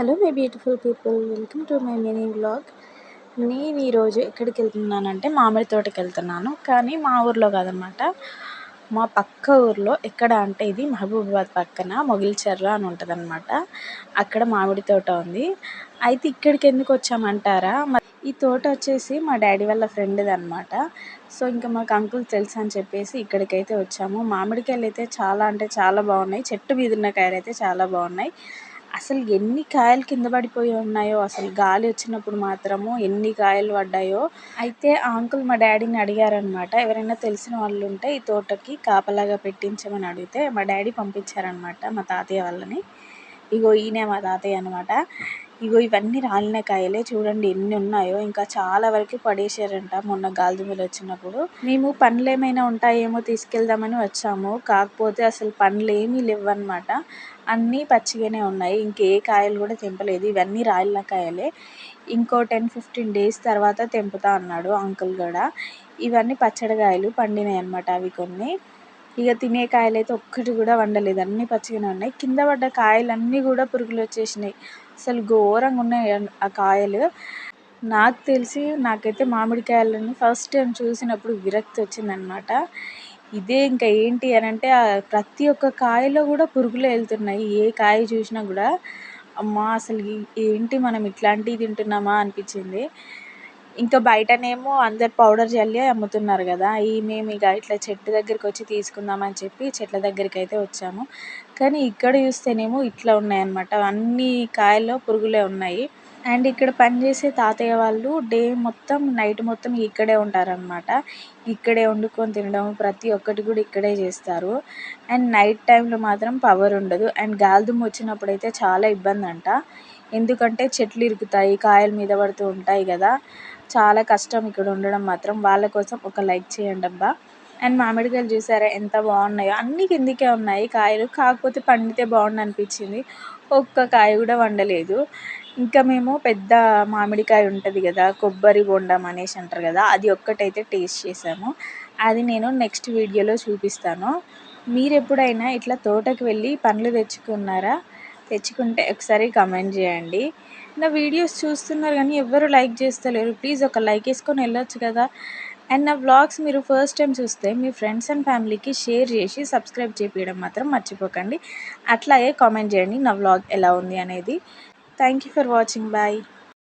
Hello my beautiful people welcome to my mini vlog నేను ఈరోజు ఎక్కడికి వెళ్తున్నానంటే మామిడి తోటకి వెళ్తున్నాను. కానీ మా ఊర్లో కాదనమాట. మా పక్క ఊర్లో ఎక్కడ అంటే ఇది మహబూబాబాద్ పక్కన మొగిల్చెర్ల అని ఉంటుంది అనమాట అక్కడ మామిడి తోట ఉంది. అయితే ఇక్కడికి ఎందుకు వచ్చామంటారా? ఈ తోట వచ్చేసి మా డాడీ వాళ్ళ ఫ్రెండ్ది అనమాట సో ఇంకా మాకు అంకుల్ తెలుసు అని చెప్పేసి ఇక్కడికైతే వచ్చాము. మామిడికాయలు అయితే చాలా అంటే చాలా బాగున్నాయి. చెట్టు మీద కాయలు అయితే చాలా బాగున్నాయి. అసలు ఎన్ని కాయలు కింద పడిపోయి ఉన్నాయో అసలు గాలి వచ్చినప్పుడు మాత్రము ఎన్ని కాయలు పడ్డాయో. అయితే ఆ అంకుల్ మా డాడీని అడిగారనమాట ఎవరైనా తెలిసిన వాళ్ళు ఉంటే ఈ తోటకి కాపలాగా పెట్టించమని అడిగితే మా డాడీ పంపించారనమాట మా తాతయ్య వాళ్ళని. ఇగో ఈయనే మా తాతయ్య అనమాట ఇగో ఇవన్నీ రాలిన కాయలే చూడండి ఎన్ని ఉన్నాయో. ఇంకా చాలా వరకు పడేసారంట మొన్న గాలిదుమలు వచ్చినప్పుడు. మేము పండ్లు ఏమైనా ఉంటాయేమో తీసుకెళ్దామని వచ్చాము. కాకపోతే అసలు పండ్లు ఏమీ లేవన్నమాట. అన్నీ పచ్చిగానే ఉన్నాయి. ఇంకే కాయలు కూడా తెంపలేదు. ఇవన్నీ రాలిన కాయలే. ఇంకో టెన్ ఫిఫ్టీన్ డేస్ తర్వాత తెంపుతా అన్నాడు అంకుల్ కూడా. ఇవన్నీ పచ్చడికాయలు పండినాయి అనమాట అవి కొన్ని. ఇక తినే కాయలు అయితే ఒక్కటి కూడా వండలేదు. అన్నీ పచ్చిగానే ఉన్నాయి. కింద పడ్డ కాయలన్నీ కూడా పురుగులు వచ్చేసినాయి. అసలు ఘోరంగా ఉన్నాయి ఆ కాయలు. నాకు తెలిసి నాకైతే మామిడికాయలని ఫస్ట్ టైం చూసినప్పుడు విరక్తి వచ్చిందనమాట ఇదే ఇంకా ఏంటి అని అంటే ప్రతి ఒక్క కాయలో కూడా పురుగులు వెళ్తున్నాయి. ఏ కాయ చూసినా కూడా అమ్మా అసలు ఏంటి మనం ఇట్లాంటివి తింటున్నామా అనిపించింది. ఇంకా బయటనేమో అందరు పౌడర్ జల్లి అమ్ముతున్నారు కదా. ఈ మేము ఇక ఇట్లా చెట్టు దగ్గరికి వచ్చి తీసుకుందామని చెప్పి చెట్ల దగ్గరికి అయితే వచ్చాము. కానీ ఇక్కడ చూస్తేనేమో ఇట్లా ఉన్నాయన్నమాట. అన్ని కాయల్లో పురుగులే ఉన్నాయి. అండ్ ఇక్కడ పనిచేసే తాతయ్య వాళ్ళు డే మొత్తం నైట్ మొత్తం ఇక్కడే ఉంటారనమాట ఇక్కడే వండుకొని తినడం ప్రతి ఒక్కటి కూడా ఇక్కడే చేస్తారు. అండ్ నైట్ టైంలో మాత్రం పవర్ ఉండదు. అండ్ గాలిదుమ్ము వచ్చినప్పుడు అయితే చాలా ఇబ్బంది అంట ఎందుకంటే చెట్లు ఇరుకుతాయి కాయలు మీద పడుతూ ఉంటాయి కదా. చాలా కష్టం ఇక్కడ ఉండడం మాత్రం. వాళ్ళ కోసం ఒక లైక్ చేయండి అబ్బా. అండ్ మామిడికాయలు చూసారా ఎంత బాగున్నాయో. అన్ని కిందికే ఉన్నాయి కాయలు. కాకపోతే పండితే బాగుండు అనిపించింది ఒక్క కాయ కూడా వండలేదు. ఇంకా మేము పెద్ద మామిడికాయ ఉంటుంది కదా కొబ్బరి బొండం అనేసి అంటారు కదా అది ఒక్కటైతే టేస్ట్ చేసాము. అది నేను నెక్స్ట్ వీడియోలో చూపిస్తాను. మీరు ఎప్పుడైనా ఇట్లా తోటకు వెళ్ళి పండ్లు తెచ్చుకున్నారా? తెచ్చుకుంటే ఒకసారి కమెంట్ చేయండి. నా వీడియోస్ చూస్తున్నారు కానీ ఎవరు లైక్ చేస్తలేరు. ప్లీజ్ ఒక లైక్ వేసుకొని వెళ్ళొచ్చు కదా. అండ్ నా వ్లాగ్స్ మీరు ఫస్ట్ టైం చూస్తే మీ ఫ్రెండ్స్ అండ్ ఫ్యామిలీకి షేర్ చేసి సబ్స్క్రైబ్ చేయడం మాత్రం మర్చిపోకండి. అట్లాగే కామెంట్ చేయండి నా బ్లాగ్ ఎలా ఉంది అనేది. Thank you for watching bye